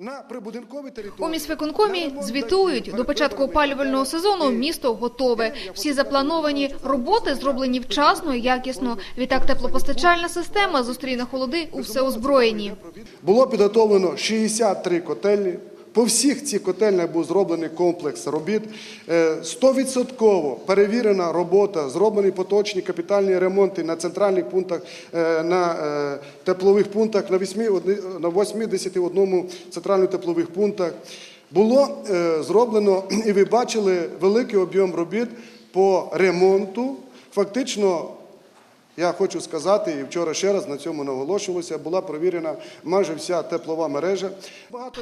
На прибудинковій території У міськвиконкомі звітують, до початку опалювального сезону місто готове. Всі заплановані роботи зроблені вчасно і якісно. Відтак теплопостачальна система зустріне холоди у всеозброєнні. Було підготовлено 63 котельні. По всіх цих котельнях був зроблений комплекс робіт. Е, 100% перевірена робота, зроблені поточні капітальні ремонти на центральних пунктах, е, на е, теплових пунктах, на 8 одни- на 81 центральних теплових пунктах. Було е, зроблено, і ви бачили, великий об'єм робіт по ремонту. Фактично, я хочу сказати, і вчора ще раз на цьому наголошувалося, була провірена майже вся теплова мережа.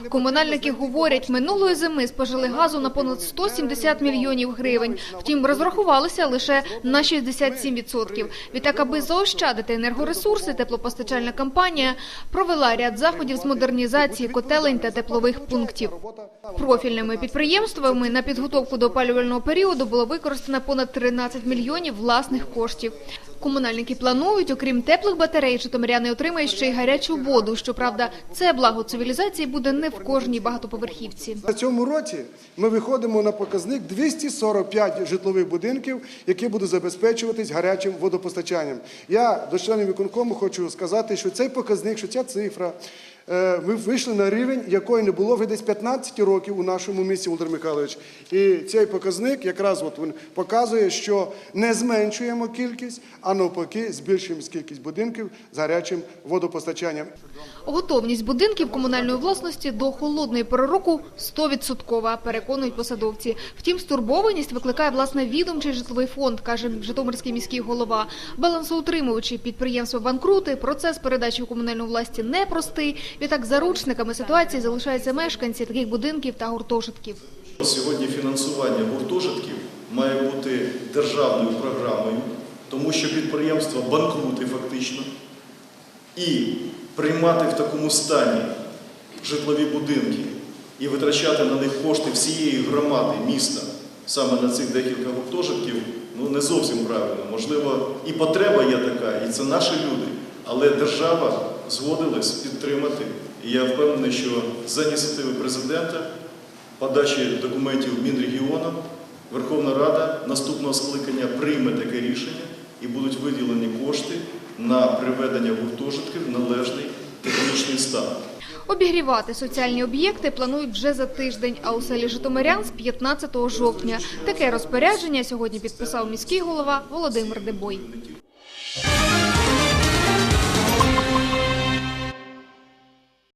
Комунальники говорять, минулої зими спожили газу на понад 170 мільйонів гривень. Втім, розрахувалися лише на 67%. Відтак, аби заощадити енергоресурси, теплопостачальна компанія провела ряд заходів з модернізації котелень та теплових пунктів. Профільними підприємствами на підготовку до опалювального періоду було використано понад 13 мільйонів власних коштів. Комунальники планують, окрім теплих батарей, житомиряни отримають ще й гарячу воду. Щоправда, це благо цивілізації буде не в кожній багатоповерхівці. На цьому році ми виходимо на показник 245 житлових будинків, які будуть забезпечуватись гарячим водопостачанням. Я до членів виконкому хочу сказати, що цей показник, що ця цифра, ми вийшли на рівень, якої не було вже десь 15 років у нашому місті, Володимир Михайлович. І цей показник якраз от він показує, що не зменшуємо кількість, а навпаки збільшуємо кількість будинків з гарячим водопостачанням. Готовність будинків комунальної власності до холодної пори року 100%, переконують посадовці. Втім, стурбованість викликає власне відомчий житловий фонд, каже Житомирський міський голова. Балансоутримуючи підприємства банкрути, процес передачі у комунальну власті непростий. Відтак заручниками ситуації залишаються мешканці таких будинків та гуртожитків. Сьогодні фінансування гуртожитків має бути державною програмою, тому що підприємства банкрути фактично. І приймати в такому стані житлові будинки і витрачати на них кошти всієї громади міста саме на цих декілька гуртожитків, ну не зовсім правильно. Можливо, і потреба є така, і це наші люди, але держава згодилась підтримати. І я впевнений, що за ініціативи президента подачі документів Мінрегіоном Верховна Рада наступного скликання прийме таке рішення і будуть виділені кошти на приведення гуртожитків в належний технічний стан. Обігрівати соціальні об'єкти планують вже за тиждень, а у селі Житомирян з 15 жовтня. Таке розпорядження сьогодні підписав міський голова Володимир Дебой.